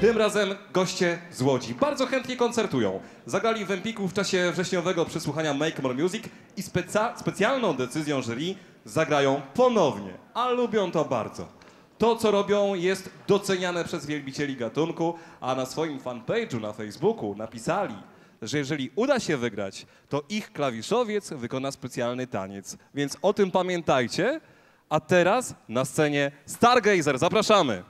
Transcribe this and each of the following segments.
Tym razem goście z Łodzi. Bardzo chętnie koncertują. Zagrali w Empiku w czasie wrześniowego przesłuchania Make More Music i speca- specjalną decyzją jury zagrają ponownie, a lubią to bardzo. To, co robią, jest doceniane przez wielbicieli gatunku, a na swoim fanpage'u na Facebooku napisali, że jeżeli uda się wygrać, to ich klawiszowiec wykona specjalny taniec. Więc o tym pamiętajcie. A teraz na scenie Stargazer. Zapraszamy!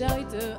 enjoy to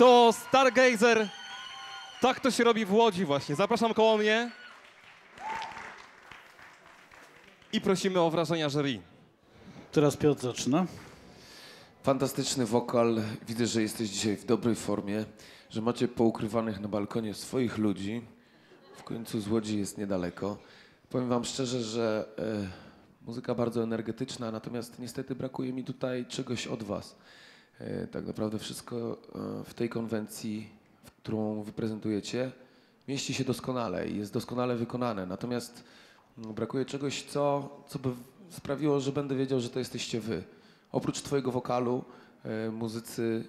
to Stargazer. Tak to się robi w Łodzi właśnie. Zapraszam koło mnie. I prosimy o wrażenia jury. Teraz Piotr zaczyna. Fantastyczny wokal. Widzę, że jesteś dzisiaj w dobrej formie, że macie poukrywanych na balkonie swoich ludzi. W końcu z Łodzi jest niedaleko. Powiem wam szczerze, że e, muzyka bardzo energetyczna, natomiast niestety brakuje mi tutaj czegoś od was. E, tak naprawdę wszystko e, w tej konwencji, którą wy prezentujecie, mieści się doskonale i jest doskonale wykonane. Natomiast brakuje czegoś, co, co by sprawiło, że będę wiedział, że to jesteście wy. Oprócz twojego wokalu e, muzycy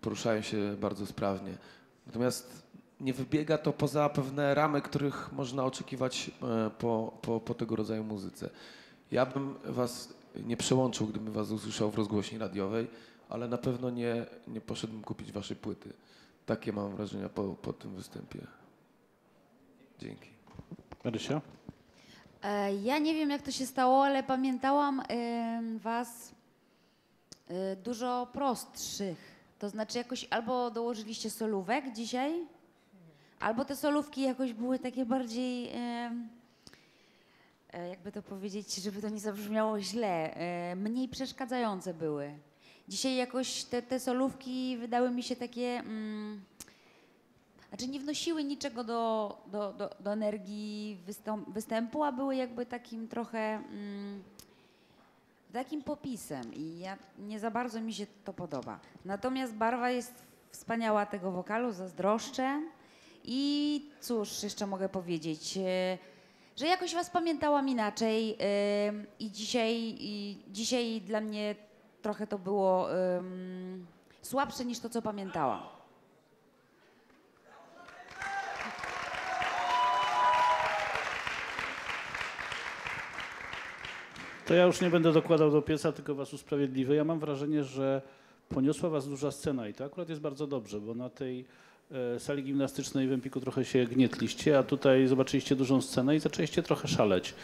poruszają się bardzo sprawnie. Natomiast nie wybiega to poza pewne ramy, których można oczekiwać po, po, po tego rodzaju muzyce. Ja bym was nie przełączył, gdybym was usłyszał w rozgłośni radiowej, ale na pewno nie, nie poszedłbym kupić waszej płyty. Takie mam wrażenia po, po tym występie. Dzięki. Marysia? E, Ja nie wiem, jak to się stało, ale pamiętałam was e, dużo prostszych. To znaczy jakoś albo dołożyliście solówek dzisiaj, albo te solówki jakoś były takie bardziej, e, jakby to powiedzieć, żeby to nie zabrzmiało źle, mniej przeszkadzające były. Dzisiaj jakoś te, te solówki wydały mi się takie... Mm, znaczy nie wnosiły niczego do, do, do, do energii występu, a były jakby takim trochę mm, takim popisem i ja, nie za bardzo mi się to podoba. Natomiast barwa jest wspaniała tego wokalu, zazdroszczę i cóż jeszcze mogę powiedzieć, e, że jakoś was pamiętałam inaczej e, i dzisiaj, i dzisiaj dla mnie trochę to było em, słabsze niż to, co pamiętałam. To ja już nie będę dokładał do pieca, tylko was usprawiedliwię. Ja mam wrażenie, że poniosła was duża scena i to akurat jest bardzo dobrze, bo na tej e, sali gimnastycznej w Empiku trochę się gnietliście, a tutaj zobaczyliście dużą scenę i zaczęliście trochę szaleć.